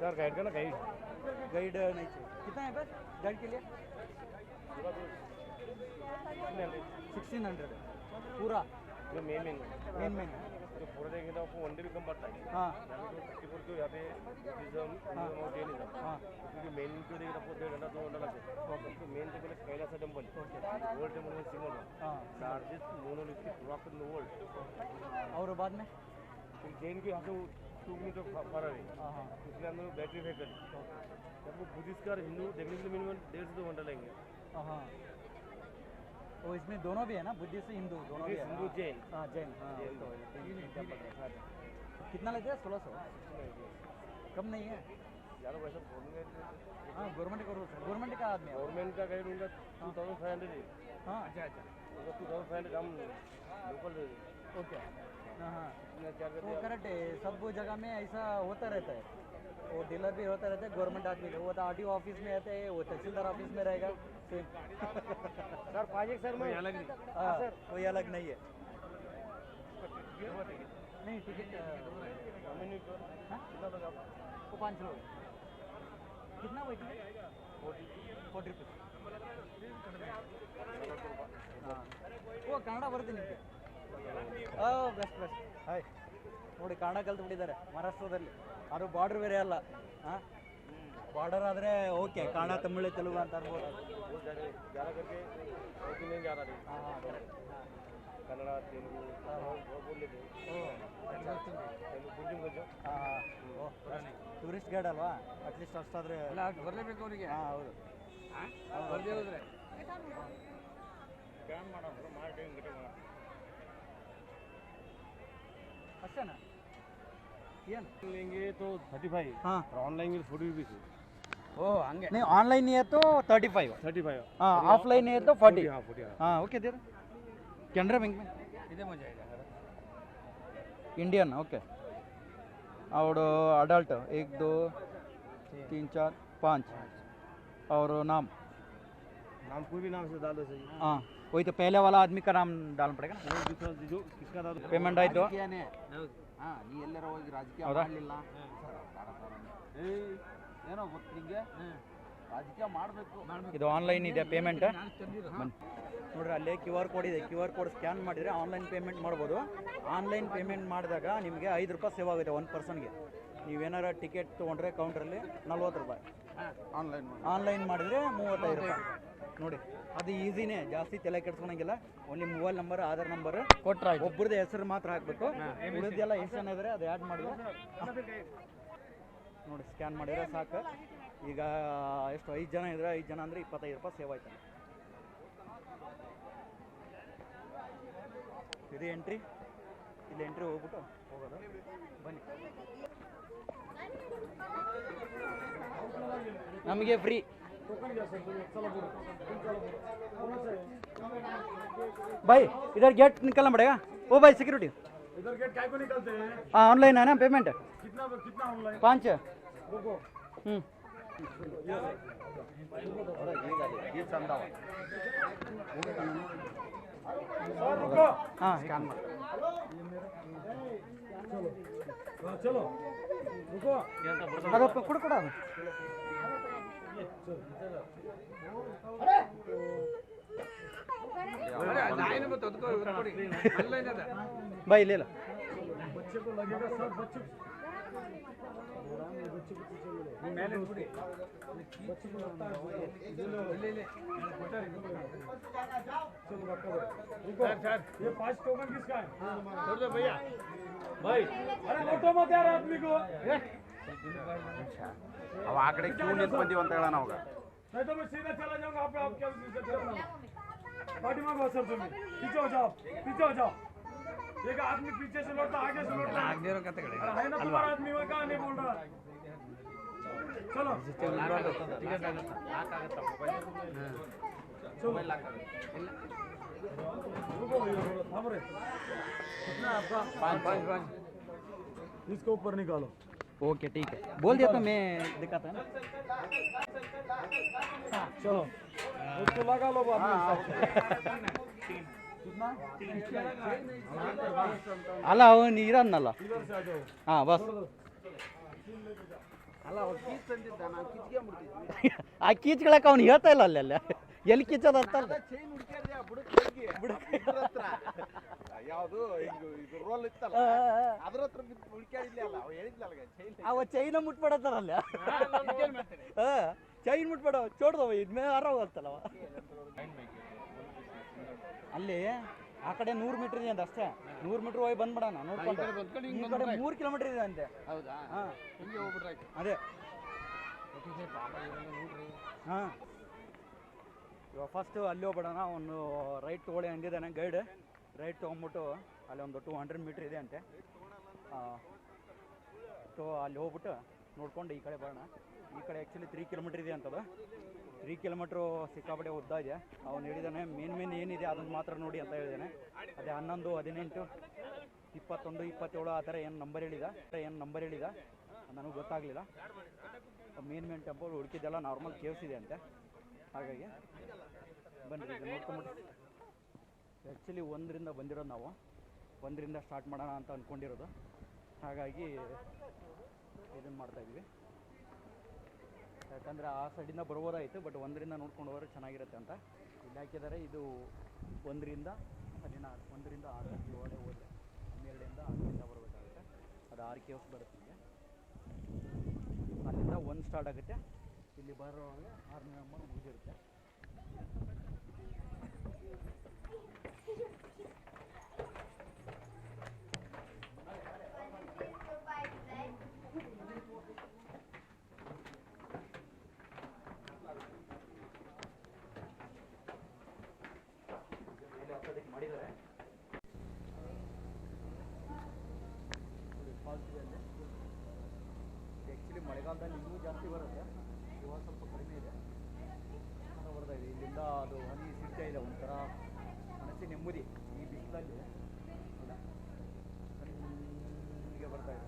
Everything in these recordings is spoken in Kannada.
सर गाइड का ना गाइड गाइड नहीं चाहिए। कितना है बस? गाइड के लिए? सिक्सटीन हंड्रेड पूरा? जो मेन मेन मेन मेन जो पूरा देखेंगे तो आपको वन डे भी कम पड़ता है। हाँ। थर्टी फोर को यहाँ पे अमाउंट ये नहीं था हाँ। क्योंकि मेन को देखिए आपको डेढ़ घंटा दो घंटा लगते तो main table Kailasa temple world temple में सिंगल हाँ। Largest monolithic rock in the world और बाद में? जैन के यहाँ से टू मीटर फरा है हाँ. उसके अंदर बैटरी फेंकल. आपको बुद्धिस्ट का हिंदू देखने के लिए मिनिमम डेढ़ से दो घंटा लगेंगे हाँ. वो इसमें दोनों भी है ना? बुद्धिस्ट हिंदू दोनों भी हिंदू जैन. हाँ जैन हाँ। तो। कितना लेते हैं? सोलह सौ। कम नहीं है? यार वैसा बोलने हाँ गवर्नमेंट का रूल्स गवर्नमेंट का आदमी गवर्नमेंट का गाइड उनका टू थाउज़ेंड फाइव हंड्रेड है। अच्छा अच्छा। टू थाउज़ेंड फाइव हंड्रेड हम लोकल ओके। तो वो करेक्ट है सब जगह में ऐसा होता रहता है। वो डीलर भी होता रहता है गवर्नमेंट आदमी वो तो आर ऑफ़िस में रहते हैं वो तो तहसीलदार ऑफ़िस में रहेगा सर फाजिक सर में। अलग नहीं। हाँ, हाँ, सर। कोई अलग नहीं है। नहीं टिकट वो पाँच सौ। कितना वही फोर्टी रुपीज़। हाँ। वो कन्नड़ ಬರ್ತೀನಿ ಓ ಬೆಸ್ಟ್ ಬೆಸ್ಟ್ ಹಾಯ್ ನೋಡಿ ಕನ್ನಡ ಕಲ್ತು ಬಿಟ್ಟಿದ್ದಾರೆ. ಮಹಾರಾಷ್ಟ್ರದಲ್ಲಿ. ಅದು ಬಾರ್ಡರ್ ಬೇರೆ ಅಲ್ಲ. ಹಾಂ? ಬಾರ್ಡರ್ ಆದರೆ ಓಕೆ ಕನ್ನಡ ತಮಿಳು ತೆಲುಗು ಅಂತ ಅನ್ಬೋದು. ಕನ್ನಡ ತೆಲುಗು ಟೂರಿಸ್ಟ್ ಗೈಡ್ ಅಲ್ವಾ? ಅಟ್ಲೀಸ್ಟ್ ಅಷ್ಟಾದರೆ ಬರಲೇಬೇಕು ಅವರಿಗೆ. ಹಾಂ ಹೌದು. ಬರ್ದೇ ಹೋದ್ರೆ. ಮಾಡೋಣ ಮಾರ್ಕೆಟಿಂಗ್ मार टाइम घटे मारा ಅಷ್ಟೇನಾ ಏನು लेंगे तो थर्टी फाइव ಹಾಂ और ऑनलाइन में फोर्टी रुपीज़ ಓ ಹಂಗೆ नहीं ऑनलाइन नहीं है तो थर्टी फाइव थर्टी फाइव हाँ ऑफलाइन है तो फोर्टी हाँ फोर्टी हाँ हाँ ओके दे कैनरा बैंक में ಇದೇ ಮಜಾ ಇದೆ इंडियन ओके और अडल्ट एक दो तीन चार पाँच और नाम नाम कोई भी नाम से डाल दो सही हाँ वही तो पहले वाला आदमी का नाम डालना पड़ेगा पेमेंट ಆಯ್ತು ಹಾ ನೀ ಎಲ್ಲರ ಹೋಗಿ ರಾಜಕೀಯ ಮಾಡಲಿಲ್ಲ ಏನೋ ಗೊತ್ತು ನಿಮಗೆ ರಾಜಕೀಯ ಮಾಡಬೇಕು ಇದು ಆನ್ಲೈನ್ ಇದೆ ಪೇಮೆಂಟ್ ನೋಡ್ರಿ ಅಲ್ಲೇ ಕ್ಯೂ ಆರ್ ಕೋಡ್ ಇದೆ. ಕ್ಯೂ ಆರ್ ಕೋಡ್ ಸ್ಕ್ಯಾನ್ ಮಾಡಿದರೆ ಆನ್ಲೈನ್ ಪೇಮೆಂಟ್ ಮಾಡ್ಬೋದು. ಆನ್ಲೈನ್ ಪೇಮೆಂಟ್ ಮಾಡಿದಾಗ ನಿಮಗೆ ಐದು ರೂಪಾಯಿ ಸೇವ್ ಆಗುತ್ತೆ ಒನ್ ಪರ್ಸನ್ಗೆ ನೀವೇನಾರ ಟಿಕೆಟ್ ತೊಗೊಂಡ್ರೆ ಕೌಂಟ್ರಲ್ಲಿ ನಲ್ವತ್ತು ರೂಪಾಯಿ. ಆನ್ಲೈನ್ ಆನ್ಲೈನ್ ಮಾಡಿದ್ರೆ ಮೂವತ್ತೈದು ರೂಪಾಯಿ. ನೋಡಿ ಅದು ಈಸಿನೇ ಜಾಸ್ತಿ ತಲೆ ಕೆಡ್ಸ್ಕೊಳಂಗಿಲ್ಲ. Only mobile number Aadhaar number ಕೊಟ್ರ ಒಬ್ಬರದ್ದು ಹೆಸರು ಮಾತ್ರ ಹಾಕಬೇಕು. ಉಳಿದೆಲ್ಲ ಎಷ್ಟು ಜನ ಇದ್ದಾರೆ ಅದು ಆ್ಯಡ್ ಮಾಡಿದ್ರೆ. ನೋಡಿ ಸ್ಕ್ಯಾನ್ ಮಾಡಿದ್ರೆ ಸಾಕು. ಈಗ ಎಷ್ಟು ಐದು ಜನ ಇದ್ರೆ ಐದು ಜನ ಅಂದರೆ ಇಪ್ಪತ್ತೈದು ರೂಪಾಯಿ ಸೇವ್ ಆಯ್ತು. ಇದು ಎಂಟ್ರಿ ಇಲ್ಲಿ ಎಂಟ್ರಿ ಹೋಗ್ಬಿಟ್ಟು ಹೋಗೋದು ಬನ್ನಿ ನಮಗೆ ಫ್ರೀ भाई इधर गेट निकलना पड़ेगा ओ भाई सिक्योरिटी इधर गेट काय को निकलते हैं हाँ ऑनलाइन है ना पेमेंट कितना कितना ऑनलाइन पाँच रुको हम्म रुको ಹಾಂ ಸ್ಕ್ಯಾನ್ ಮಾಡಿ. ಅದಪ್ಪ ಕೊಡು ಕೊಡ ಬೈ ಮೇಲೆ ಕೊಡಿ बच्चे को लगता है ಇಲ್ಲಿ ಇಲ್ಲಿ चलो रखो रुको ये पांच टोकन किसका है छोड़ दो भैया भाई अरे फोटो मत यार आदमी को ಅವ ಆ ಕಡೆ ಕ್ಯೂ ನಿಂತು ಬಂದೀವಿ ಅಂತ ಹೇಳೋಣ ಅವಾಗ नहीं तो मैं सीधा चला जाऊंगा आप आप क्या सीधे चलना पार्टी में बस तुम पीछे हो जाओ पीछे हो जाओ एक आदमी पीछे से लौटता आगे से लौटता ಆಗದೇ ಇರೋ ಕತೆಗಳು अरे है ना तुम्हारा आदमी वो कहाँ नहीं बोल रहा चलो। हाँ। इसको ऊपर निकालो। ओके ठीक है। बोल दिया तो मैं दिखाता है ना। हाँ, चलो। उसको लगा लो कितना? आला नीरा नाला। हाँ बस। ಆ ಕೀಚ್ಕೊಳಕ್ಕೆ ಅವ್ನು ಹೇಳ್ತಾ ಇಲ್ಲ ಅಲ್ಲೆಲ್ಲ ಎಲ್ಲಿ ಕಿಚ್ಚದ ಅಂತ ಅವ ಚೈನ ಮುಟ್ಬಿಡತ್ತಾರಲ್ಲ. ಚೈನ್ ಮುಟ್ಬಿಡವ ಚೋಡ್ದವ ಇದ್ಮೇಲೆ ಆರಾಮ ಅಂತಲ್ಲವ ಅಲ್ಲಿ ಆ ಕಡೆ ನೂರು ಮೀಟರ್ ಇದೆ ಅಂತ ಅಷ್ಟೇ. ನೂರು ಮೀಟರ್ ಹೋಗಿ ಬಂದ್ಬಿಡೋಣ ನೋಡ್ಕೊಂಡು ಮೂರ್ ಈ ಕಡೆ ಮೂರು ಕಿಲೋಮೀಟರ್ ಇದೆ ಅಂತೆ. ಹೌದಾ? ಹಾಂ. ಹಿಂಗೆ ಹೋಗ್ಬಿಟ್ರೆ ಅದೇ. ಹಾಂ. ಇವಾಗ ಫಸ್ಟ್ ಅಲ್ಲಿ ಹೋಗ್ಬಿಡೋಣ ಒಂದು ರೈಟ್ ತೊಗೊಳ್ಳಿ ಅಂದಿದ್ದಾನೆ ಗೈಡ್ ರೈಟ್ ತೊಗೊಂಬಿಟ್ಟು ಅಲ್ಲಿ ಒಂದು ಟೂ ಹಂಡ್ರೆಡ್ ಮೀಟ್ರ್ ಇದೆ ಅಂತೆ. ಸೊ ಅಲ್ಲಿ ಹೋಗ್ಬಿಟ್ಟು ನೋಡ್ಕೊಂಡು ಈ ಕಡೆ ಬರೋಣ. ಈ ಕಡೆ ಆ್ಯಕ್ಚುಲಿ ತ್ರೀ ಕಿಲೋಮೀಟ್ರ್ ಇದೆ ಅಂತದ. ತ್ರೀ ಕಿಲೋಮೀಟ್ರು ಸಿಕ್ಕಾಪಟ್ಟೆ ಉದ್ದ ಇದೆ. ಅವ್ನು ಹೇಳಿದ್ದಾನೆ ಮೇನ್ ಮೇನ್ ಏನಿದೆ ಅದನ್ನು ಮಾತ್ರ ನೋಡಿ ಅಂತ ಹೇಳಿದಾನೆ. ಅದೇ ಹನ್ನೊಂದು, ಹದಿನೆಂಟು, ಇಪ್ಪತ್ತೊಂದು, ಇಪ್ಪತ್ತೇಳು ಆ ಥರ ಏನು ನಂಬರ್ ಹೇಳಿದ. ಏನು ನಂಬರ್ ಹೇಳಿದ. ನನಗೆ ಗೊತ್ತಾಗಲಿಲ್ಲ. ಮೇನ್ ಮೇನ್ ಟೆಂಪಲ್ ಹುಡುಕಿದ್ದೆಲ್ಲ ನಾರ್ಮಲ್ ಕೇವ್ಸ್ ಇದೆ ಅಂತೆ. ಹಾಗಾಗಿ ಬನ್ನಿ ನೋಡ್ಕೊಂಬಿಟ್ಟು. ಆ್ಯಕ್ಚುಲಿ ಒಂದರಿಂದ ಬಂದಿರೋದು ನಾವು. ಒಂದರಿಂದ ಸ್ಟಾರ್ಟ್ ಮಾಡೋಣ ಅಂತ ಅಂದ್ಕೊಂಡಿರೋದು ಹಾಗಾಗಿ ಇದನ್ನು ಮಾಡ್ತಾಯಿದ್ವಿ ಯಾಕಂದರೆ ಆ ಸೈಡಿಂದ ಬರ್ಬೋದಾಯಿತು ಬಟ್ ಒಂದರಿಂದ ನೋಡ್ಕೊಂಡು ಹೋದ್ರೆ ಚೆನ್ನಾಗಿರುತ್ತೆ ಅಂತ. ಇಲ್ಲಿ ಹಾಕಿದ್ದಾರೆ, ಇದು ಒಂದರಿಂದ ಹದಿನಾರು ಒಂದರಿಂದ ಆರು ಒಳಗೆ ಹೋದರೆ, ಹನ್ನೆರಡರಿಂದ ಆರರಿಂದ ಬರಬೇಕಾಗುತ್ತೆ. ಅದು ಆರು ಕೆ ಎಫ್ ಬರುತ್ತೆ ಅಲ್ಲಿಂದ ಒಂದು ಸ್ಟಾರ್ಟ್ ಆಗುತ್ತೆ. ಇಲ್ಲಿ ಬರೋವಾಗ ಆರನೇ ನಂಬರ್ ಮುಗಿದಿರುತ್ತೆ ಮೇಲೆ ಹತ್ತೋದಕ್ಕೆ ಮಾಡಿದ್ದಾರೆ ಫಾಲ್ಸ್ ಇದೆ ಅಲ್ಲಿ ಆ್ಯಕ್ಚುಲಿ ಮಳೆಗಾಲದಲ್ಲಿ ಇನ್ನೂ ಜಾಸ್ತಿ ಬರುತ್ತೆ. ಇವಾಗ ಸ್ವಲ್ಪ ಕಡಿಮೆ ಇದೆ. ಬರ್ತಾ ಇದೆ. ಇಲ್ಲಿಂದ ಅದು ಹನಿ ಸಿಗ್ತಾ ಇದೆ. ಒಂಥರ ಮನಸ್ಸಿನ ನೆಮ್ಮದಿ ಈ ಬಿಸಿಲಲ್ಲಿ. ಹೀಗೆ ಬರ್ತಾ ಇದೆ.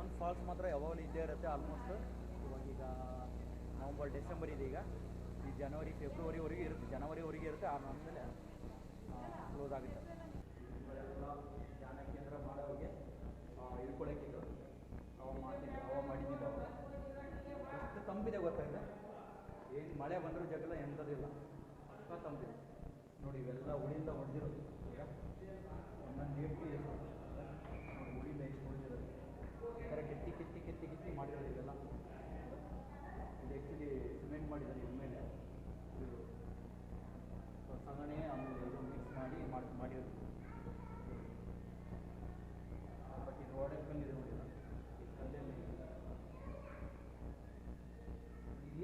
ಒಂದು ಫಾಲ್ಸ್ ಮಾತ್ರ ಯಾವಾಗಲೂ ಇದ್ದೇ ಇರುತ್ತೆ ಆಲ್ಮೋಸ್ಟ್ ಇವಾಗ ಈಗ ನವಂಬರ್, ಡಿಸೆಂಬರ್ ಇದೆ ಈಗ. ಈ ಜನವರಿ ಫೆಬ್ರವರಿವರೆಗೂ ಇರುತ್ತೆ. ಜನವರಿವರೆಗೂ ಇರುತ್ತೆ. ಆಮೇಲೆ ಕ್ಲೋಸ್ ಆಗುತ್ತೆ ಇವೆಲ್ಲ ಧ್ಯಾನ ಕೇಂದ್ರ ಮಾಡೋರಿಗೆ ಇಳ್ಕೊಳಕ್ಕಿದ್ದು ಅವ ಮಾಡ್ತಿದ್ದೆ, ಅವ ಮಾಡಿದ್ದಿಲ್ಲ ಎಷ್ಟು ತಂಪಿದೆ ಗೊತ್ತಾಗಿದೆ ಏನು ಮಳೆ ಬಂದರೂ ಜಗಳ ಎಂಥದಿಲ್ಲ ಅಷ್ಟ ತಂಪಿದೆ. ನೋಡಿ, ಇವೆಲ್ಲ ಉಳಿಯಿಂದ ಹೊಡೆದಿರೋದು. ಒಂದೊಂದು ನೀರು ಉಳಿಯಿಂದ ಎಷ್ಟು ಹೊಡೆದಿರೋದು. ಥರ ಕೆತ್ತಿ ಕೆತ್ತಿ ಕೆತ್ತಿ ಕೆತ್ತಿ ಮಾಡಿರೋದು ಇದೆಲ್ಲ ಇದು ಆ್ಯಕ್ಚುಲಿ ಸಿಮೆಂಟ್ ಮಾಡಿದ್ದಾರೆ ಇದ್ರ ಮೇಲೆ. ಸಗಣಿ ಆಮೇಲೆ ಇದು ಮಿಕ್ಸ್ ಮಾಡಿ ಮಾಡಿ, ಮಾಡಿರೋದು ಬಟ್ ಇದು ಒಡೆ ಕಲ್ಲಿದೆ ನೋಡಿ ಇದು. ಈ ಕಲ್ಲಲ್ಲಿ ಇದು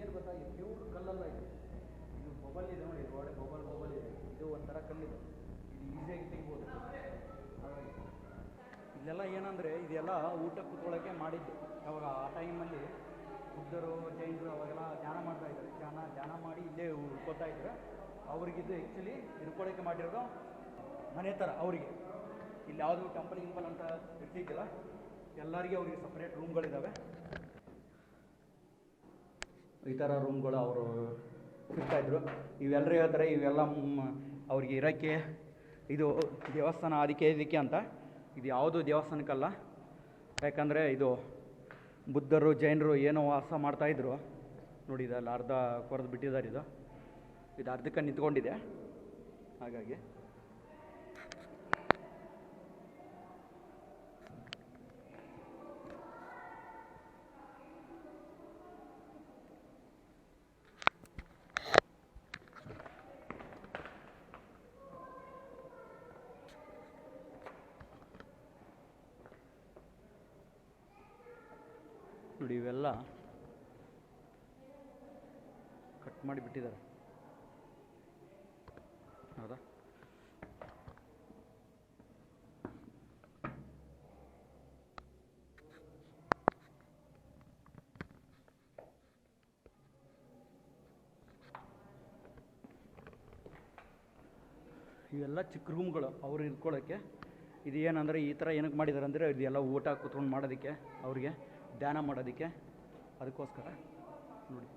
ಏನು ಗೊತ್ತಾ ಇದು ಪ್ಯೂರ್ ಕಲ್ಲಲ್ಲ ಇದು ಇದು ಬಬಲ್ ಇದೆ ನೋಡಿ ಇದು ಒಡೆ ಬಬಲ್ ಬಬಲ್ ಇದೆ ಇದು ಒಂಥರ ಕಲ್ಲಿದೆ ಇದು ಈಸಿಯಾಗಿ ತೆಗಿಬೋದು ಹಾಗಾಗಿ ಇಲ್ಲೆಲ್ಲ ಏನಂದರೆ ಇದೆಲ್ಲ ಊಟ ಕೂತ್ಕೊಳ್ಳೋಕ್ಕೆ ಮಾಡಿದ್ದು. ಅವಾಗ ಆ ಟೈಮಲ್ಲಿ ಬುದ್ಧರು, ಜೈನರು ಅವಾಗೆಲ್ಲ ಧ್ಯಾನ ಮಾಡ್ತಾ ಇದ್ದಾರೆ. ಧ್ಯಾನ ಧ್ಯಾನ ಮಾಡಿ ಇಲ್ಲೇ ಉಳ್ಕೊತಾ ಇದ್ರು ಅವ್ರಿಗಿದ್ದು ಆ್ಯಕ್ಚುಲಿ ಇರ್ಕೊಳ್ಳೋಕ್ಕೆ ಮಾಡಿರೋದು ಮನೆ ಥರ, ಅವರಿಗೆ. ಇಲ್ಲಿ ಯಾವುದು ಟೆಂಪಲ್ ಗಿಂಪಲ್ ಅಂತ ಇರ್ತಿದ್ದಿಲ್ಲ ಎಲ್ಲರಿಗೆ ಅವ್ರಿಗೆ ಸಪ್ರೇಟ್ ರೂಮ್ಗಳಿದ್ದಾವೆ ಈ ಥರ ರೂಮ್ಗಳು ಅವರು ಇರ್ತಾಯಿದ್ರು ಇವೆಲ್ಲರೂ ಹೇಳ್ತಾರೆ, ಇವೆಲ್ಲ ಅವ್ರಿಗೆ ಇರೋಕ್ಕೆ ಇದು ದೇವಸ್ಥಾನ ಅದಕ್ಕೆ ಇದಕ್ಕೆ ಅಂತ. ಇದು ಯಾವುದು ದೇವಸ್ಥಾನಕ್ಕಲ್ಲ ಯಾಕಂದರೆ ಇದು ಬುದ್ಧರು, ಜೈನರು ಏನೋ ವಾಸ ಮಾಡ್ತಾಯಿದ್ರು ನೋಡಿ, ಇದೆಲ್ಲ ಅರ್ಧ ಕೊರೆದು ಬಿಟ್ಟಿದ್ದಾರೆ ಇದು. ಇದು ಅರ್ಧಕ್ಕೆ ನಿಂತ್ಕೊಂಡಿದೆ. ಹಾಗಾಗಿ ನೋಡಿ ಇವೆಲ್ಲ ಕಟ್ ಮಾಡಿ ಬಿಟ್ಟಿದ್ದಾರೆ ಹೌದಾ? ಇವೆಲ್ಲ ಚಿಕ್ಕ ರೂಮ್ಗಳು ಅವ್ರು ಇರ್ಕೊಳ್ಳೋಕ್ಕೆ ಇದು ಏನಂದರೆ ಈ ಥರ ಏನಕ್ಕೆ ಮಾಡಿದ್ದಾರೆ ಅಂದರೆ ಇದೆಲ್ಲ ಊಟ ಕೂತ್ಕೊಂಡು ಮಾಡೋದಕ್ಕೆ, ಅವ್ರಿಗೆ ಧ್ಯಾನ ಮಾಡೋದಕ್ಕೆ. ಅದಕ್ಕೋಸ್ಕರ ನೋಡಿ.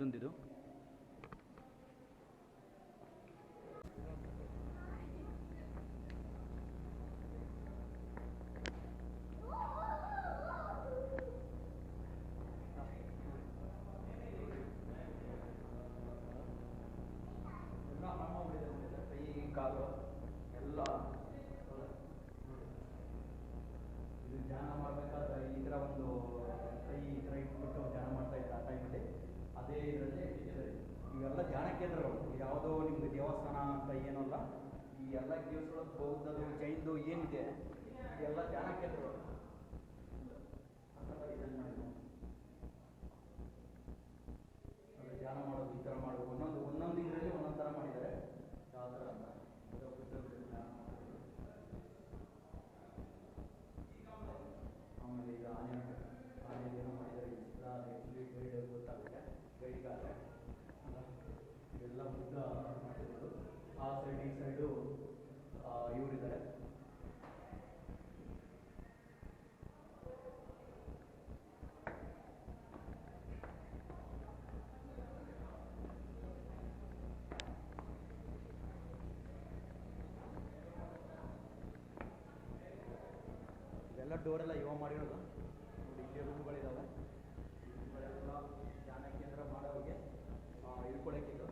ಬುದ್ಧಂದಿದು ಕೈ ಕಾಲು ಎಲ್ಲ ಇದು ಧ್ಯಾನ ಮಾಡಬೇಕಾದ್ರೆ ಈ ತರ ಒಂದು ಕೈ ಈ ತರ ಇಟ್ಬಿಟ್ಟು ಧ್ಯಾನ ಮಾಡ್ತಾ ಇದ್ದಾರೆ ಆ ಟೈಮಲ್ಲಿ ಅದೇ ಇದರಲ್ಲಿ ಇವೆಲ್ಲ ಧ್ಯಾನ ಕೇಂದ್ರಗಳು ಯಾವುದೋ ನಿಮ್ಗೆ ದೇವಸ್ಥಾನ ಅಂತ ಏನಲ್ಲ ಈ ಎಲ್ಲ ಕೇಸ್ಗಳು ಬೌದ್ಧದು, ಜೈನ್ದು ಏನಿದೆ ಎಲ್ಲ ಧ್ಯಾನ ಕೇಂದ್ರಗಳು ಆ ಥರ ಇದನ್ನ ಮಾಡಿದ್ರು. ಅದು ಧ್ಯಾನ ಮಾಡೋದು ಈ ಥರ ಮಾಡೋದು ಒಂದೊಂದು ಒಂದೊಂದು ಇದರಲ್ಲಿ ಒಂದೊಂದು ಥರ ಮಾಡಿದ್ದಾರೆ ಯಾವ ಥರ ಅಂತ ಇದು ಬುದ್ಧಂದು ಧ್ಯಾನ ಮಾಡೋದು. ಆಮೇಲೆ ಈಗ ಆನೆ ಆನೆ ಏನೋ ಮಾಡಿದ್ದಾರೆ ಈ ಚಿತ್ರ ಅದು actually ಗೈಡ್ ಗೊತ್ತಾಗುತ್ತೆ ಎಲ್ಲ ಮಾಡಿರೋದು ಆ ಸೈಡ್ ಈ ಸೈಡು ಎಲ್ಲ ಡೋರೆಲ್ಲ ಮಾಡಿರೋದು ನೋಡಿ ಇಲ್ಲಿ ರೂಮ್ಗಳಿದಾವೆ ರೂಮ್ಗಳೆಲ್ಲ ಧ್ಯಾನ ಕೇಂದ್ರ ಮಾಡೋರಿಗೆ ಇಳ್ಕೊಳಕ್ಕಿದ್ದು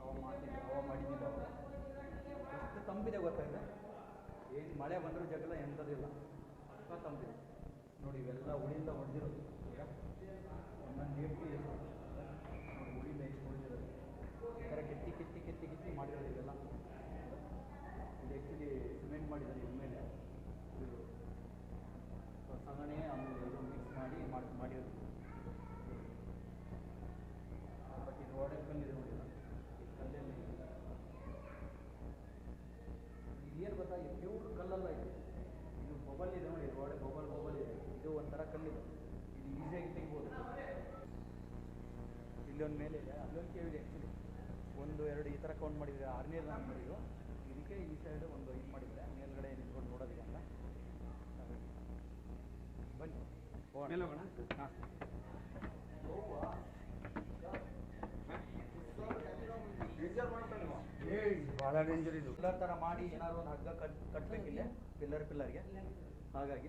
ಅವ ಮಾಡ್ತಿದ್ದ ಅವ ಮಾಡಿದ್ದಿಲ್ಲ ಅವಾಗ ತಂಪಿದೆ ಗೊತ್ತಾಗಿದೆ ಏನು ಮಳೆ ಬಂದರೂ ಜಗಳ ಎಂಥದಿಲ್ಲ ಅಷ್ಟ ತಂಬಿದೆ ನೋಡಿ, ಇವೆಲ್ಲ ಉಳಿಯಿಂದ ಹೊಡೆದಿರೋದು. ಒಂದೊಂದು ಏಟ್ಟಿ ನೋಡಿ ಉಳಿಯಿಂದ ಎಷ್ಟು ಹೊಡೆದಿರೋದು. ಥರ ಕೆತ್ತಿ ಕೆತ್ತಿ ಕೆತ್ತಿ ಕೆತ್ತಿ ಮಾಡಿರೋದು ಇವೆಲ್ಲ. ಇದು ಆ್ಯಕ್ಚುಲಿ ಸಿಮೆಂಟ್ ಮಾಡಿದ್ದಾರೆ ಇದ್ರ ಮೇಲೆ. ಸಗಣಿ, ಆಮೇಲೆ ಇದು ಮಿಕ್ಸ್ ಮಾಡಿ ಮಾಡಿ, ಮಾಡಿರೋದು ಬಟ್ ಇದು ಒಡೆ ಕಲ್ಲಿದೆ ನೋಡಿ ಇದು ಕಲ್ಲಲ್ಲಿ ಏನು ಗೊತ್ತಾ ಇದು ಪ್ಯೂರ್ ಕಲ್ಲಲ್ಲ ಇದು ಇದು ಬಬಲ್ ಇದೆ ನೋಡಿ ಒಡೆ ಬಬಲ್ ಬಬಲ್ ಇದೆ ಇದು ಒಂಥರ ಕಲ್ಲಿದೆ ಇದು ಈಸಿಯಾಗಿ ತೆಗಿಬೋದು ಇಲ್ಲೊಂದು ಮೇಲೆ ಇದೆ. ಅದೊಂದು ಕೇವ್ ಇದೆ ಆ್ಯಕ್ಚುಲಿ ಒಂದು ಎರಡು ಈ ಥರ ಕೌಂಟ್ ಮಾಡಿದರೆ ಆರನೇ ನಾನು ಮಾಡಿದ್ದು. ಇದಕ್ಕೆ ಈ ಸೈಡ್ ಒಂದು ಇದು ಮಾಡಿದ್ರೆ ಮೇಲ್ಗಡೆ ನಿಂತ್ಕೊಂಡು ನೋಡೋದಿಲ್ಲ ಬನ್ನಿ ಹೋಗೋಣ. ಹಾಂ. ಭಾಳ ಡೇಂಜರ್ ಇದು. ಪಿಲ್ಲರ್ ಥರ ಮಾಡಿ ಏನಾದ್ರು ಒಂದು ಹಗ್ಗ ಕಟ್ ಕಟ್ಬೇಕಿಲ್ಲ ಪಿಲ್ಲರ್ ಪಿಲ್ಲರ್ಗೆ ಹಾಗಾಗಿ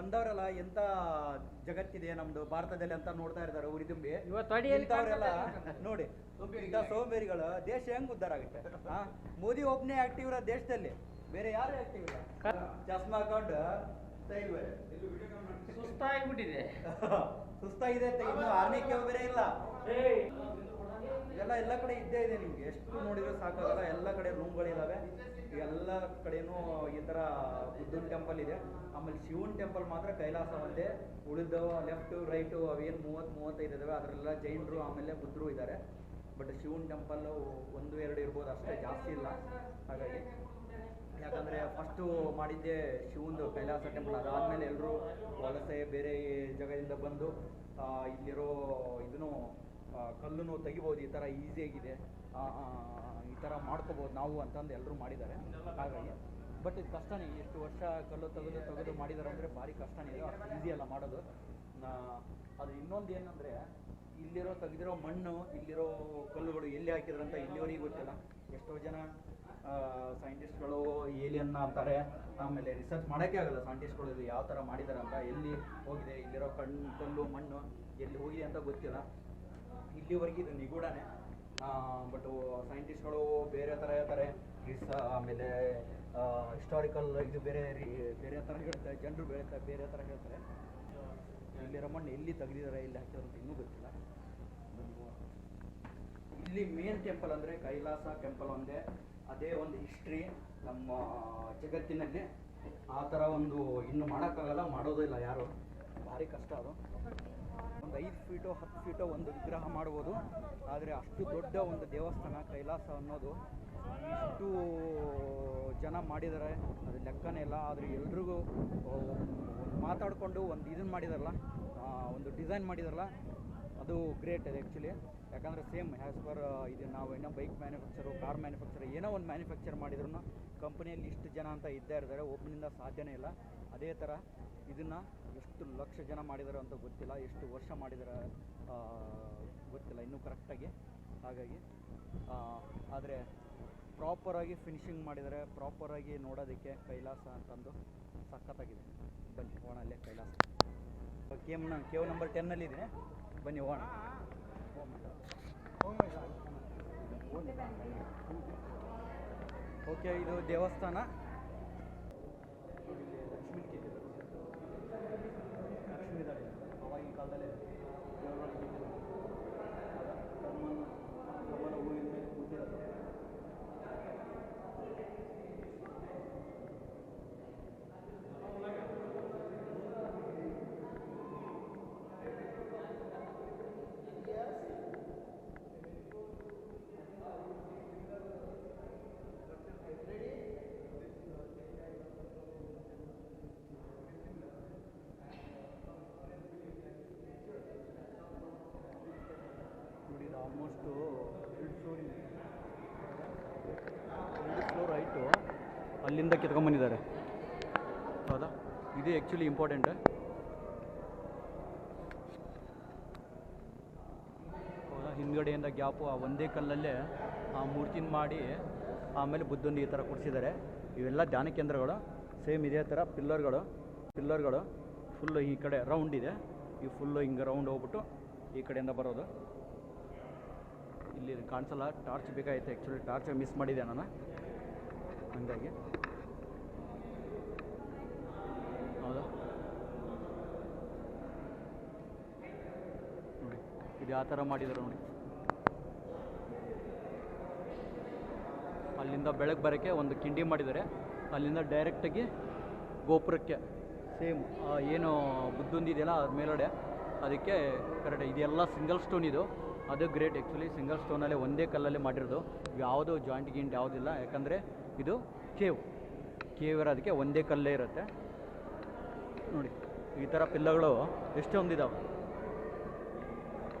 ಬಂದವರೆಲ್ಲ ಎಂತ ಜಗತ್ತಿದೆ ನಮ್ದು ಭಾರತದಲ್ಲಿ ಅಂತ ನೋಡ್ತಾ ಇರ್ತಾರೆ ಊರಿ ತುಂಬಿ ಇಂಥವ್ರೆಲ್ಲ ನೋಡಿ ಇಂಥ ಸೋಂಬೇರಿಗಳು ದೇಶ ಹೆಂಗ್ ಉದ್ದಾರ ಆಗುತ್ತೆ? ಮೋದಿ ಒಬ್ಬನೇ ಆಕ್ಟಿವ್ ಇರೋ ದೇಶದಲ್ಲಿ. ಬೇರೆ ಯಾರು ಆಕ್ಟಿವ್ ಇಲ್ಲ. ಚಸ್ಮಾ ಹಾಕೊಂಡು ಸುಸ್ತಾಗಿಬಿಟ್ಟಿದೆ. ಸುಸ್ತಾಗಿದೆ ಆರ್ನಿಕೆ ಬೇರೆ ಇಲ್ಲ. ಎಲ್ಲ ಎಲ್ಲ ಕಡೆ ಇದ್ದೇ ಇದೆ ನಿಮ್ಗೆ. ಎಷ್ಟು ನೋಡಿದ್ರು ಸಾಕಾಗಲ್ಲ. ಎಲ್ಲ ಕಡೆ ರೂಮ್ಗಳಿದಾವೆ ಎಲ್ಲ ಕಡೆನೂ ಈ ಥರ ಬುದ್ಧನ ಟೆಂಪಲ್ ಇದೆ. ಆಮೇಲೆ ಶಿವನ್ ಟೆಂಪಲ್ ಮಾತ್ರ ಕೈಲಾಸ ಒಂದೇ. ಉಳಿದವು ಲೆಫ್ಟು ರೈಟು ಅವೇನು ಮೂವತ್ತು, ಮೂವತ್ತೈದು ಇದಾವೆ. ಅದರೆಲ್ಲ ಜೈನರು ಆಮೇಲೆ ಬುದ್ಧರು ಇದ್ದಾರೆ ಬಟ್ ಶಿವನ್ ಟೆಂಪಲ್ಲು ಒಂದು, ಎರಡು ಇರ್ಬೋದು. ಅಷ್ಟೇ ಜಾಸ್ತಿ ಇಲ್ಲ. ಹಾಗಾಗಿ ಯಾಕಂದರೆ ಫಸ್ಟು ಮಾಡಿದ್ದೆ ಶಿವಂದು ಕೈಲಾಸ ಟೆಂಪಲ್ ಅದಾದಮೇಲೆ ಎಲ್ಲರೂ ವಲಸೆ ಬೇರೆ ಜಾಗದಿಂದ ಬಂದು ಇಲ್ಲಿರೋ ಇದನ್ನು ಕಲ್ಲನ್ನು ತೆಗಿಬೋದು, ಈ ಥರ ಈಸಿಯಾಗಿದೆ ಈ ಥರ ಮಾಡ್ಕೋಬೋದು ನಾವು ಅಂತಂದು ಎಲ್ಲರೂ ಮಾಡಿದ್ದಾರೆ. ಹಾಗಾಗಿ ಬಟ್ ಇದು ಕಷ್ಟನೇ. ಎಷ್ಟು ವರ್ಷ ಕಲ್ಲು ತೆಗೆದು ತೆಗೆದು ಮಾಡಿದ್ದಾರೆ ಅಂದರೆ ಭಾರಿ ಕಷ್ಟನೇ. ಇದೆ ಅಷ್ಟು ಈಸಿ ಅಲ್ಲ ಮಾಡೋದು. ಅದು ಇನ್ನೊಂದು ಏನಂದರೆ, ಇಲ್ಲಿರೋ ತೆಗೆದಿರೋ ಮಣ್ಣು, ಇಲ್ಲಿರೋ ಕಲ್ಲುಗಳು ಎಲ್ಲಿ ಹಾಕಿದ್ರಂತ ಇಲ್ಲಿವರೆಗೆ ಗೊತ್ತಿಲ್ಲ. ಎಷ್ಟೋ ಜನ ಸೈಂಟಿಸ್ಟ್ಗಳು ಏಲಿಯನ್ನ ಅಂತಾರೆ. ಆಮೇಲೆ ರಿಸರ್ಚ್ ಮಾಡೋಕ್ಕೆ ಆಗಲ್ಲ. ಸೈಂಟಿಸ್ಟ್ಗಳು ಇದು ಯಾವ ಥರ ಮಾಡಿದ್ದಾರೆ ಅಂತ, ಎಲ್ಲಿ ಹೋಗಿದೆ, ಇಲ್ಲಿರೋ ಕಣ್ಣು ಕಲ್ಲು, ಮಣ್ಣು, ಎಲ್ಲಿ ಹೋಗಿದೆ ಅಂತ ಗೊತ್ತಿಲ್ಲ. ಇಲ್ಲಿವರೆಗೆ ಇದು ನಿಗೂಢನೇ. ಬಟ್ ಸೈಂಟಿಸ್ಟ್ಗಳು ಬೇರೆ ಥರ ಹೇಳ್ತಾರೆ. ರಿಸ ಆಮೇಲೆ ಹಿಸ್ಟಾರಿಕಲ್ ಇದು ಬೇರೆ ಬೇರೆ ಥರ ಹೇಳ್ತಾರೆ. ಜನರು ಬೇರೆ ಬೇರೆ ಥರ ಹೇಳ್ತಾರೆ. ಇಲ್ಲಿ ರಮಣ್ಣ ಎಲ್ಲಿ ತೆಗೆದಿದ್ದಾರೆ ಇಲ್ಲಿ ಹಾಕಿದ್ರು ಅಂತ ಇನ್ನೂ ಗೊತ್ತಿಲ್ಲ. ಇಲ್ಲಿ ಮೇನ್ ಟೆಂಪಲ್ ಅಂದರೆ ಕೈಲಾಸ ಟೆಂಪಲ್ ಒಂದೇ. ಅದೇ ಒಂದು ಹಿಸ್ಟ್ರಿ ನಮ್ಮ ಜಗತ್ತಿನಲ್ಲಿ. ಆ ಥರ ಒಂದು ಇನ್ನು ಮಾಡೋಕ್ಕಾಗಲ್ಲ, ಮಾಡೋದೂ ಇಲ್ಲ ಯಾರು. ಭಾರಿ ಕಷ್ಟ ಅದು. ಒಂದು ಐದು ಫೀಟೋ, ಹತ್ತು ಫೀಟೋ ಒಂದು ವಿಗ್ರಹ ಮಾಡ್ಬೋದು. ಆದರೆ ಅಷ್ಟು ದೊಡ್ಡ ಒಂದು ದೇವಸ್ಥಾನ, ಕೈಲಾಸ ಅನ್ನೋದು ಇಷ್ಟು ಜನ ಮಾಡಿದ್ದಾರೆ. ಅದು ಲೆಕ್ಕನೇ ಇಲ್ಲ. ಆದರೆ ಎಲ್ರಿಗೂ ಮಾತಾಡಿಕೊಂಡು ಒಂದು ಇದನ್ನು ಮಾಡಿದಾರಲ್ಲ ಒಂದು ಡಿಸೈನ್ ಮಾಡಿದಾರಲ್ಲ, ಅದು ಗ್ರೇಟ್ ಅದು ಆ್ಯಕ್ಚುಲಿ ಯಾಕಂದರೆ ಸೇಮ್ ಆ್ಯಸ್ ಪರ್ ಇದು ನಾವು ಏನೋ ಬೈಕ್ ಮ್ಯಾನುಫ್ಯಾಕ್ಚರು ಕಾರ್ ಮ್ಯಾನುಫ್ಯಾಕ್ಚರ್ ಏನೋ ಒಂದು ಮ್ಯಾನುಫ್ಯಾಕ್ಚರ್ ಮಾಡಿದ್ರು ಕಂಪ್ನಿಯಲ್ಲಿ ಇಷ್ಟು ಜನ ಅಂತ ಇದ್ದೇ ಇರ್ತಾರೆ ಒಬ್ಬನಿಂದ ಸಾಧ್ಯನೇ ಇಲ್ಲ. ಅದೇ ಥರ ಇದನ್ನು ಎಷ್ಟು ಲಕ್ಷ ಜನ ಮಾಡಿದ್ದಾರೆ ಅಂತ ಗೊತ್ತಿಲ್ಲ, ಎಷ್ಟು ವರ್ಷ ಮಾಡಿದ್ದಾರೆ ಗೊತ್ತಿಲ್ಲ, ಇನ್ನೂ ಕರೆಕ್ಟಾಗಿ ಹಾಗಾಗಿ ಆದರೆ ಪ್ರಾಪರಾಗಿ ಫಿನಿಶಿಂಗ್ ಮಾಡಿದರೆ ಪ್ರಾಪರಾಗಿ ನೋಡೋದಕ್ಕೆ ಕೈಲಾಸ ಅಂತಂದು ಸಖತ್ತಾಗಿದೆ. ಬನ್ನಿ ಓಣ ಅಲ್ಲೇ ಕೈಲಾಸ. ಕೇಮ್ ಕೇವ್ ನಂಬರ್ ಟೆನ್ನಲ್ಲಿ ಇದೆ ಬನ್ನಿ, ಹೋಗೋಣ. ಓಕೆ ಇದು ದೇವಸ್ಥಾನ ಲಕ್ಷ್ಮೀ ಇದ್ದಾಳೆ ಅವಾಗಿನ ಕಾಲದಲ್ಲೇ ದೇವರೊಳಗೆ ಕರ್ಮನ ಆಲ್ಮೋಸ್ಟು ಎರಡು ಫ್ಲೋರ್ ಎರಡು ಫ್ಲೋರ್ ಆಯಿತು ಅಲ್ಲಿಂದ ಕಿತ್ಕೊಂಬಂದಿದ್ದಾರೆ ಹೌದಾ? ಇದು ಆ್ಯಕ್ಚುಲಿ ಇಂಪಾರ್ಟೆಂಟ್ ಹೌದಾ? ಹಿಂದ್ಗಡೆಯಿಂದ ಗ್ಯಾಪು, ಆ ಒಂದೇ ಕಲ್ಲಲ್ಲೇ ಆ ಮೂರ್ತಿನ ಮಾಡಿ ಆಮೇಲೆ ಬುದ್ಧನ ಈ ಥರ ಕೊಡಿಸಿದ್ದಾರೆ. ಇವೆಲ್ಲ ಧ್ಯಾನ ಕೇಂದ್ರಗಳು. ಸೇಮ್ ಇದೇ ಥರ ಪಿಲ್ಲರ್ಗಳು ಪಿಲ್ಲರ್ಗಳು. ಫುಲ್ಲು ಈ ಕಡೆ ರೌಂಡ್ ಇದೆ. ಈ ಫುಲ್ಲು ಹಿಂಗೆ ರೌಂಡ್ ಹೋಗ್ಬಿಟ್ಟು ಈ ಕಡೆಯಿಂದ ಬರೋದು. ಇಲ್ಲಿ ಕಾಣಿಸಲ್ಲ. ಟಾರ್ಚ್ ಬೇಕಾಗಿತ್ತು ಆ್ಯಕ್ಚುಲಿ ಟಾರ್ಚ್ ಮಿಸ್ ಮಾಡಿದೆ ನಾನು. ಹಂಗಾಗಿ. ಹೌದಾ? ನೋಡಿ, ಇದು ಯಾವ ಥರ ಮಾಡಿದ್ದಾರೆ ನೋಡಿ. ಅಲ್ಲಿಂದ ಬೆಳಗ್ಗೆ ಬರೋಕ್ಕೆ ಒಂದು ಕಿಂಡಿ ಮಾಡಿದ್ದಾರೆ. ಅಲ್ಲಿಂದ ಡೈರೆಕ್ಟಾಗಿ ಗೋಪುರಕ್ಕೆ. ಸೇಮ್ ಏನು ಬುದ್ಧಂದಿದೆಯಲ್ಲ ಅದ್ರ ಮೇಲಡೆ ಅದಕ್ಕೆ ಕರೆಕ್ಟ್ ಇದೆಲ್ಲ ಸಿಂಗಲ್ ಸ್ಟೋನ್ ಇದು. ಅದು ಗ್ರೇಟ್. ಆ್ಯಕ್ಚುಲಿ ಸಿಂಗಲ್ ಸ್ಟೋನಲ್ಲಿ ಒಂದೇ ಕಲ್ಲಲ್ಲಿ ಮಾಡಿರೋದು. ಯಾವುದು ಜಾಯಿಂಟ್ ಗಿಂಟ್ ಯಾವುದಿಲ್ಲ. ಯಾಕಂದರೆ ಇದು ಕೇವ್. ಕೇವ್ ಇರೋದಕ್ಕೆ ಒಂದೇ ಕಲ್ಲೇ ಇರುತ್ತೆ. ನೋಡಿ, ಈ ಥರ ಪಿಲ್ಲಗಳು ಎಷ್ಟೊಂದಿದ್ದಾವೆ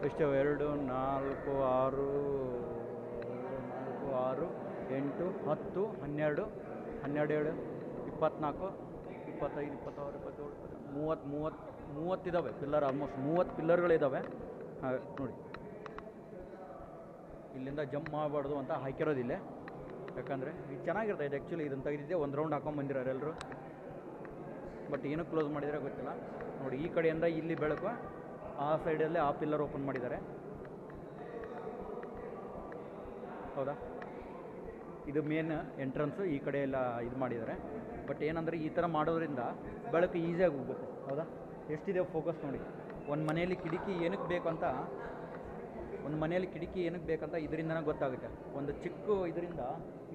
ಎಷ್ಟು ಎರಡು, ನಾಲ್ಕು, ಆರು ನಾಲ್ಕು, ಆರು, ಎಂಟು, ಹತ್ತು, ಹನ್ನೆರಡು ಹನ್ನೆರಡು ಏಳು ಇಪ್ಪತ್ನಾಲ್ಕು, ಇಪ್ಪತ್ತೈದು, ಇಪ್ಪತ್ತಾರು, ಇಪ್ಪತ್ತೇಳು ಇಪ್ಪತ್ತು ಮೂವತ್ತು ಮೂವತ್ತು ಮೂವತ್ತಿದ್ದಾವೆ ಪಿಲ್ಲರ್ ಆಲ್ಮೋಸ್ಟ್ ಮೂವತ್ತು ಪಿಲ್ಲರ್ಗಳಿದ್ದಾವೆ ನೋಡಿ. ಇಲ್ಲಿಂದ ಜಂಪ್ ಮಾಡಬಾರ್ದು ಅಂತ ಹಾಕಿರೋದಿಲ್ಲ ಯಾಕಂದರೆ ಇದು ಚೆನ್ನಾಗಿರ್ತದೆ ಇದು ಆ್ಯಕ್ಚುಲಿ ಇದನ್ನು ತೆಗೆದಿದ್ದೆ, ಒಂದು ರೌಂಡ್ ಹಾಕೊಂಬಂದಿರೋರು ಎಲ್ಲರೂ ಬಟ್ ಏನು ಕ್ಲೋಸ್ ಮಾಡಿದರೆ ಗೊತ್ತಿಲ್ಲ. ನೋಡಿ, ಈ ಕಡೆಯಿಂದ ಇಲ್ಲಿ ಬೆಳಕು, ಆ ಸೈಡಲ್ಲೇ ಆ ಪಿಲ್ಲರ್ ಓಪನ್ ಮಾಡಿದ್ದಾರೆ. ಹೌದಾ? ಇದು ಮೇನ್ ಎಂಟ್ರೆನ್ಸು ಈ ಕಡೆ ಎಲ್ಲ ಇದು ಮಾಡಿದ್ದಾರೆ. ಬಟ್ ಏನಂದರೆ ಈ ಥರ ಮಾಡೋದ್ರಿಂದ ಬೆಳಕು ಈಸಿಯಾಗಿ ಹೋಗುತ್ತೆ. ಹೌದಾ? ಎಷ್ಟಿದೆ ಫೋಕಸ್ ನೋಡಿ. ಒಂದು ಮನೆಯಲ್ಲಿ ಕಿಟಕಿ ಏನಕ್ಕೆ ಬೇಕಂತ ಒಂದು ಮನೆಯಲ್ಲಿ ಕಿಟಕಿ ಏನಕ್ಕೆ ಬೇಕಂತ ಇದರಿಂದನೇ ಗೊತ್ತಾಗುತ್ತೆ. ಒಂದು ಚಿಕ್ಕ ಇದರಿಂದ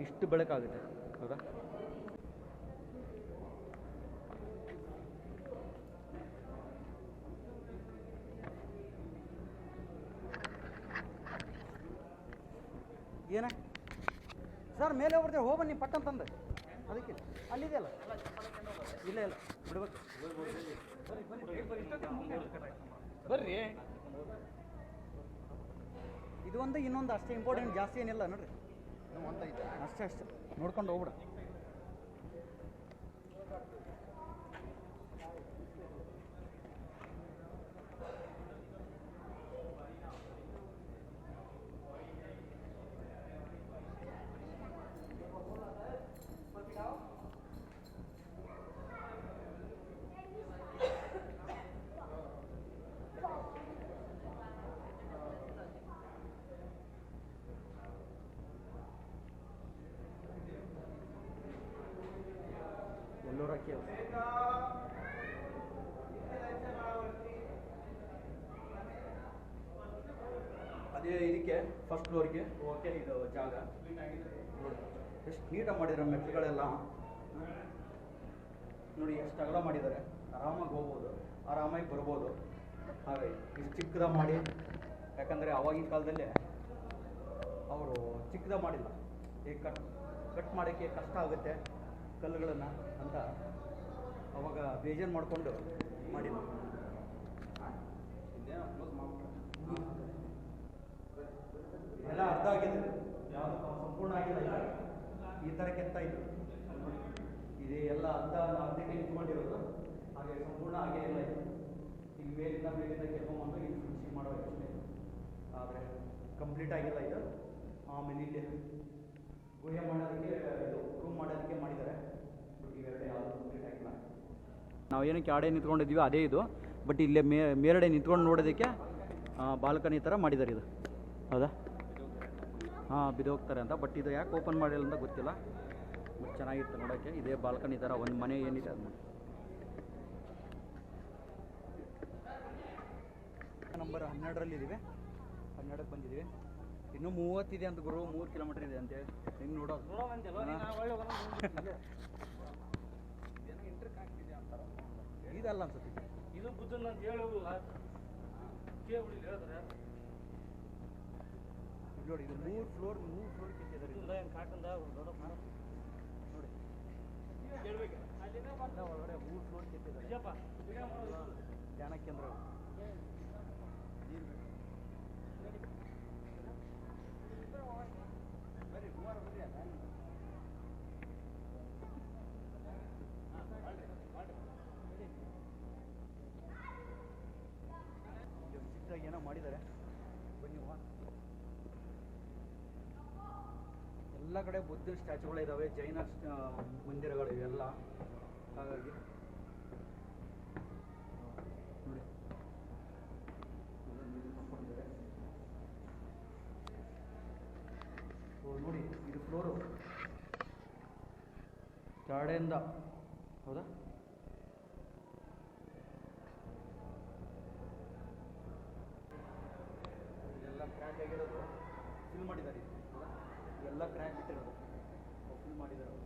ಇಷ್ಟು ಬೆಳಕಾಗುತ್ತೆ. ಹೌದಾ? ಏನ? ಸರ್, ಮೇಲೆ ಹೋಗ್ಬಿಡ್ತೀವಿ ಹೋಗಿ ಬನ್ನಿ ಪಟ್ಟ ಅಂತಂದೆ ಅದಕ್ಕೆ. ಅಲ್ಲಿದೆಯಲ್ಲ ಇಲ್ಲ ಇಲ್ಲ. ಬಿಡ್ಬೇಕು. ಬರ್ರಿ. ಇದು ಒಂದು ಇನ್ನೊಂದು ಅಷ್ಟೇ ಇಂಪಾರ್ಟೆಂಟ್ ಜಾಸ್ತಿ ಏನಿಲ್ಲ ನೋಡ್ರಿ. ಅಷ್ಟೇ ಅಷ್ಟೇ. ನೋಡ್ಕೊಂಡು ಹೋಗ್ಬಿಡ. ಹಾಕಿ ಅದೇ ಇದಕ್ಕೆ ಫಸ್ಟ್ ಫ್ಲೋರ್ಗೆ ಓಕೆ, ಇದು ಜಾಗ. ನೋಡಿ. ಎಷ್ಟು ನೀಟಾಗಿ ಮಾಡಿದ್ದಾರೆ ಮೆಟ್ಲುಗಳೆಲ್ಲ ನೋಡಿ, ಎಷ್ಟು ಅಗಲ ಮಾಡಿದ್ದಾರೆ ಆರಾಮಾಗಿ ಹೋಗ್ಬೋದು, ಆರಾಮಾಗಿ ಬರ್ಬೋದು. ಹಾಗೆ, ಇಷ್ಟು ಚಿಕ್ಕದ ಮಾಡಿ. ಯಾಕಂದರೆ ಆವಾಗಿನ ಕಾಲದಲ್ಲಿ ಅವರು ಚಿಕ್ಕದ ಮಾಡಿಲ್ಲ. ಈಗ ಕಟ್ ಕಟ್ ಮಾಡೋಕ್ಕೆ ಕಷ್ಟ ಆಗುತ್ತೆ. ಕಲ್ಲುಗಳನ್ನು ಅಂತ ಅವಾಗ ಬೇಜಾರು ಮಾಡಿಕೊಂಡು ಮಾಡಿದ್ರು ಎಲ್ಲ ಅರ್ಧ ಆಗಿದೆ. ಯಾವುದು ಸಂಪೂರ್ಣ ಆಗಿಲ್ಲ ಈ ಥರ ಕೆತ್ತ ಇದು ಇದು ಎಲ್ಲ ಅರ್ಧ ಅರ್ಧಕ್ಕೆ ನಿಂತ್ಕೊಂಡಿರೋದು ಹಾಗೆ ಸಂಪೂರ್ಣ ಆಗೇ ಇಲ್ಲ ಇದು. ಈಗ ಮೇಲಿಂದ ಮೇಲಿಂದ ಕೆಲವೊಂದು ಇದು ಫಿನಿಶಿಂಗ್ ಮಾಡೋ ಯೋಚನೆ. ಆದರೆ ಕಂಪ್ಲೀಟ್ ಆಗಿಲ್ಲ ಇದು. ಆಮೇಲೆ ಇಲ್ಲಿ ಗುಹೆ ಮಾಡೋದಕ್ಕೆ ಇದು ರೂಮ್ ಮಾಡೋದಕ್ಕೆ ಮಾಡಿದ್ದಾರೆ. ನಾವು ಏನಕ್ಕೆ ಆಡೆ ನಿಂತ್ಕೊಂಡಿದ್ದೀವಿ ಅದೇ ಇದು. ಬಟ್ ಇಲ್ಲೇ ಮೇ ಮೇಲ್ಗಡೆ ನಿಂತ್ಕೊಂಡು ನೋಡೋದಕ್ಕೆ ಬಾಲ್ಕನಿ ಥರ ಮಾಡಿದ್ದಾರೆ ಇದು. ಹೌದಾ? ಹಾಂ ಬಿದ್ದೋಗ್ತಾರೆ ಅಂತ. ಬಟ್ ಇದು ಯಾಕೆ ಓಪನ್ ಮಾಡಿಲ್ಲ ಅಂತ ಗೊತ್ತಿಲ್ಲ. ಬಟ್ ಚೆನ್ನಾಗಿತ್ತು ನೋಡೋಕ್ಕೆ ಇದೇ ಬಾಲ್ಕನಿ ಥರ ಒಂದು ಮನೆ ಏನಿದೆ ಅದು. ನಂಬರ್ ಹನ್ನೆರಡರಲ್ಲಿ ಇದ್ದೀವಿ. ಹನ್ನೆರಡಕ್ಕೆ ಬಂದಿದ್ದೀವಿ. ಇನ್ನೂ ಮೂವತ್ತಿದೆ ಅಂತ ಗುರು. ಮೂರು ಕಿಲೋಮೀಟ್ರ್ ಇದೆ ಅಂತೇಳಿ ಹೆಂಗೆ ನೋಡೋದು. ಇದಲ್ಲ ಅನ್ಸುತ್ತೆ. ಇದು ಬುದ್ಧನ ಅಂತ ಹೇಳೋದಿಲ್ಲ ಕೇಳಿ ಹೇಳಿದ್ರೆ ನೋಡಿ ಇದು ಮೂರು ಫ್ಲೋರ್ ಮೂರು ಫ್ಲೋರ್ ಕಿತ್ತಿದ್ದಾರೆ ಇಲ್ಲ ಏನು ಕಾಟಂದ ದೊಡ್ಡ ನೋಡಿ. ಕೇಳ್ಬೇಕು. ಅಲ್ಲಿಂದ ಒಳಗಡೆ ಮೂರು ಫ್ಲೋರ್ ಕೆತ್ತಿದ್ದಾರೆ ನಿಜಪ್ಪ ಧ್ಯಾನ ಕೇಂದ್ರ ಚಿಕ್ಕದಾಗಿ ಏನೋ ಮಾಡಿದ್ದಾರೆ ಬನ್ನಿ ಹೋಗೋಣ. ಎಲ್ಲ ಕಡೆ ಬುದ್ಧ ಸ್ಟ್ಯಾಚುಗಳಿದ್ದಾವೆ ಜೈನ ಮಂದಿರಗಳು ಇವೆಲ್ಲ. ಹಾಗಾಗಿ ನೋಡಿ. ಇದು ಫ್ಲೋರು. ಕೆಳಗಡೆಯಿಂದ ಹೌದಾ ಇದೆಲ್ಲ ಕ್ರ್ಯಾಕ್ ಆಗಿರೋದು ಫಿಲ್ ಮಾಡಿದ್ದಾರೆ ಇದು, ಹೌದಾ ಇದೆಲ್ಲ ಕ್ರ್ಯಾಕ್ ಬಿಟ್ಟಿರೋದು ಫಿಲ್ ಮಾಡಿದ್ದಾರೆ ಅವರು.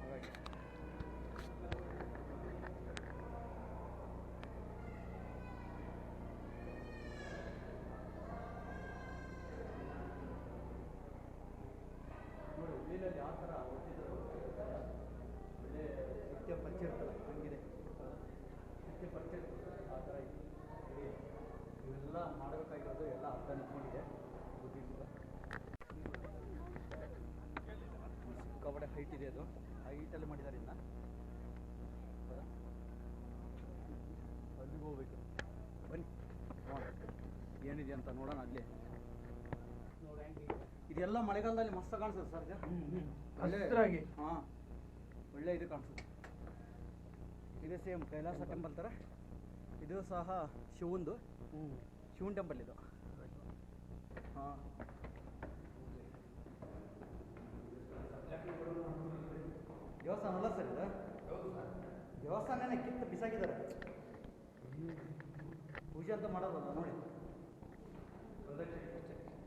ಹಾಗಾಗಿ ನೋಡಿ ಹುಲ್ಲಿನಲ್ಲಿ ಯಾವ ಥರ ಒತ್ತಿದ್ರು ಒಳ್ಳೆ ನಿತ್ಯ ಪರಿಚಯ ಇರ್ತಲ್ಲ ಹಂಗಿದೆ ಮತ್ತೆ ಪರಿಚಯ ಆ ಥರ ಇದೆ. ಇವೆಲ್ಲ ಮಾಡಬೇಕಾಗಿರೋದು ಎಲ್ಲ ಅರ್ಥ ನಿಂತ್ಕೊಂಡಿದೆ. ಬುದ್ಧಿಯಿಂದ ಸಿಕ್ಕಾಪಟ್ಟೆ ಹೈಟ್ ಇದೆ ಅದು. ಹೈಟಲ್ಲಿ ಮಾಡಿದ್ದಾರೆ ಇನ್ನ? ಅಲ್ಲಿಗೆ ಹೋಗ್ಬೇಕು. ಬನ್ನಿ. ನೋಡೋಣ. ಏನಿದೆ ಅಂತ ನೋಡೋಣ ಅಲ್ಲಿ. ಇದೆಲ್ಲ ಮಳೆಗಾಲದಲ್ಲಿ ಮಸ್ತ್ ಕಾಣಿಸುತ್ತೆ ಸರ್ ಹಸಿರಾಗಿ. ಹಾಂ. ಒಳ್ಳೆ ಇದು ಕಾಣಿಸುತ್ತೆ. ಇದೇ ಸೇಮ್ ಕೈಲಾಸ ಟೆಂಪಲ್ ಥರ ಇದು ಸಹ ಶಿವಂದು. ಶಿವನ್ ಟೆಂಪಲ್ ಇದು. ಹಾಂ. ದೇವಸ್ಥಾನ ಅಲ್ಲ ಸರ್ ಇದು? ದೇವಸ್ಥಾನನೇ ಕಿತ್ತು ಬಿಸಾಕಿದ್ದಾರೆ. ಪೂಜೆ ಅಂತ ಮಾಡೋದಲ್ಲ ನೋಡಿ.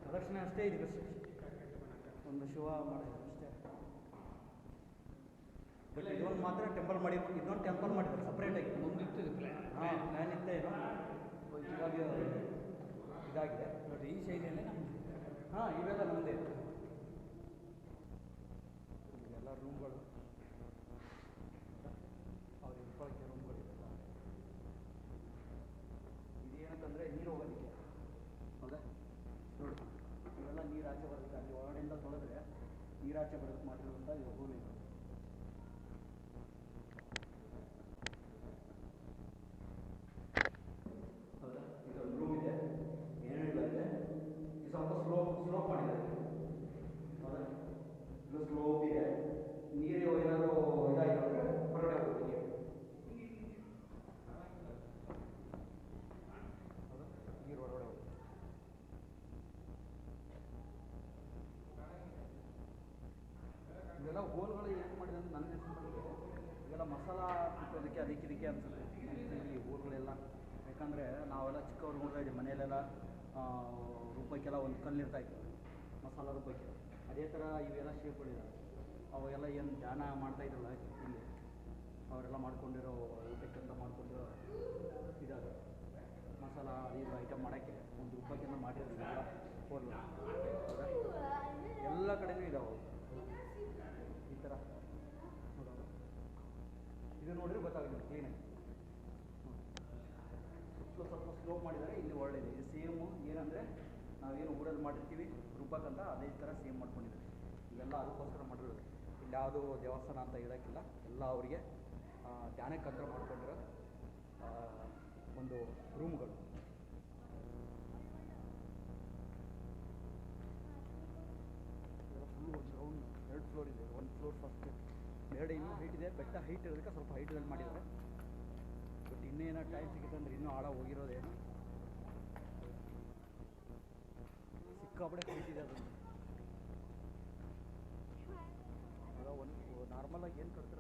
ಪ್ರದಕ್ಷಿಣೆ ಅಷ್ಟೇ ಇದೆ. ಒಂದು ಶಿವ ಮಾಡೋದು ಬಟ್ ಇದೊಂದು ಮಾತ್ರ ಟೆಂಪಲ್ ಮಾಡಿ ಇನ್ನೊಂದು ಟೆಂಪಲ್ ಮಾಡಿದ್ದಾರೆ ಸಪ್ರೇಟಾಗಿ ಪ್ಲಾನ್ ಹಾಂ ಪ್ಲ್ಯಾನ್ ಇತ್ತೇ ಏನೋ. ಇವಾಗ ಇದಾಗಿದೆ. ನೋಡಿ ಈ ಶೈಲಿಯಲ್ಲೇ ನಮ್ದು ಹಾಂ ಇವೆಲ್ಲ ನಮ್ಮದೇ ಎಲ್ಲ ರೂಮ್ಗಳು ಅವ್ರು ಇಟ್ಕೊಳ್ಳೋಕ್ಕೆ ರೂಮ್ಗಳು ಇವೆಲ್ಲ ಇದೇನಂತಂದರೆ ನೀರು ಹೋಗೋದಕ್ಕೆ ಹೌದಾ ನೋಡಿ ಇವೆಲ್ಲ ನೀರು ಆಚೆ ಬರುತ್ತೆ ಅಲ್ಲಿ ಒಳಗಡೆಯಿಂದ ತೊಳೆದ್ರೆ ನೀರಾಚೆ ಬರೋಕ್ಕೆ ಮಾಡಿರುವಂಥ ಇದು ಭೂಮಿ ಇದು. ಹೌದಾ ಇದೊಂದು ರೂಮ್ ಇದೆ ಏನಿಲ್ಲ ಇದೆ ಇದು ಸ್ವಲ್ಪ ಸ್ಲೋಪ್ ಸ್ಲೋಪ್ ಮಾಡಿದ್ದಾರೆ ಹೌದಾ ಇದು ಸ್ಲೋಪ್ ಇದೆ ನೀರು ಏನಾದರೂ ಇದಾಗಿರೋ ಅಂದರೆ ಹೊರಗಡೆ ಹೋಗುತ್ತೆ ನೀರು ಹೌದಾ ನೀರು ಹೊರಗಡೆ ಹೋಗುತ್ತೆ ಇದೆಲ್ಲ ಹೋಲ್ಗಳು ಏನು ಮಾಡಿದೆ ಅಂತ ನನಗೆ ಅನ್ಸ್ಬಿಟ್ಟಿದೆ ಇದೆಲ್ಲ ಮಸಾಲ ಹಾಕೋದಕ್ಕೆ ಅದಕ್ಕೆ ಇದಕ್ಕೆ ಅನ್ಸುತ್ತೆ ಈ ಊರುಗಳೆಲ್ಲ. ಯಾಕಂದರೆ ನಾವೆಲ್ಲ ಚಿಕ್ಕವ್ರು ಇದ್ದೀವಿ ಮನೆಯಲ್ಲೆಲ್ಲ ರೂಪಕ್ಕೆಲ್ಲ ಒಂದು ಕಲ್ಲು ಇರ್ತಾ ಇತ್ತು. ಮಸಾಲ ರೂಪಕ್ಕೆ ಅದೇ ಥರ ಇವೆಲ್ಲ ಶೇಪ್ಗಳಿದ್ದಾವೆ ಅವೆಲ್ಲ ಏನು ಧ್ಯಾನ ಮಾಡ್ತಾ ಇದ್ರಲ್ಲ ಇಲ್ಲಿ. ಅವರೆಲ್ಲ ಮಾಡ್ಕೊಂಡಿರೋ ಊಟಕ್ಕೆಂತ ಮಾಡ್ಕೊಂಡಿರೋ ಇದಾವೆ. ಮಸಾಲ ಇದು ಐಟಮ್ ಮಾಡೋಕ್ಕೆ ಒಂದು ರುಬ್ಬಕ್ಕೆಲ್ಲ ಮಾಡಿರೋದಿಲ್ಲ ಹೋಲ್ ಎಲ್ಲ ಕಡೆಯೂ ಇದಾವೆ ಅವು. ಈ ಥರ ನೋಡೋದು ಇದು ನೋಡಿದ್ರೆ ಗೊತ್ತಾಗುತ್ತೆ ಕ್ಲೀನಾಗಿ ಸುತ್ತಲೂ ಸ್ವಲ್ಪ ಸ್ಲೋ ಮಾಡಿದ್ದಾರೆ ಇಲ್ಲಿ ಒಳ್ಳೆಯದು ಇದು ಸೇಮು ಏನಂದರೆ ನಾವೇನು ಊರಲ್ಲಿ ಮಾಡಿರ್ತೀವಿ ರುಬ್ಬಕ್ಕಂತ ಅದೇ ಥರ ಸೇಮ್ ಮಾಡ್ಕೊಂಡಿದ್ದಾರೆ. ಇವೆಲ್ಲ ಅದಕ್ಕೋಸ್ಕರ ಮಾಡಿರೋದು. ಇಲ್ಲಿ ಯಾವುದೂ ದೇವಸ್ಥಾನ ಅಂತ ಹೇಳೋಕ್ಕಿಲ್ಲ. ಎಲ್ಲ ಅವರಿಗೆ ಧ್ಯಾನಕ್ಕಂತ ಮಾಡ್ಕೊಂಡಿರೋ ಆ, ಒಂದು ರೂಮ್ಗಳು ಎರಡು ಫ್ಲೋರ್ ಇದೆ ಒಂದು ಫ್ಲೋರ್ ಫಸ್ಟ್ ಎರಡು ಇನ್ನೂ ಹೈಟ್ ಇದೆ. ಬೆಟ್ಟ ಹೈಟ್ ಇರೋದಕ್ಕೆ ಸ್ವಲ್ಪ ಹೈಟ್ದಲ್ಲಿ ಮಾಡಿದ್ದಾರೆ. ಬಟ್ ಇನ್ನೇನೋ ಟೈಮ್ ಸಿಗುತ್ತೆ ಅಂದರೆ ಇನ್ನೂ ಆಳ ಹೋಗಿರೋದೇನು? ಸಿಕ್ಕಾಪಡೆ ಹೈಟ್ ಇದೆ ಅದೊಂದು. ನಾರ್ಮಲಾಗಿ ಏನು ಕಟ್ತಿರೋ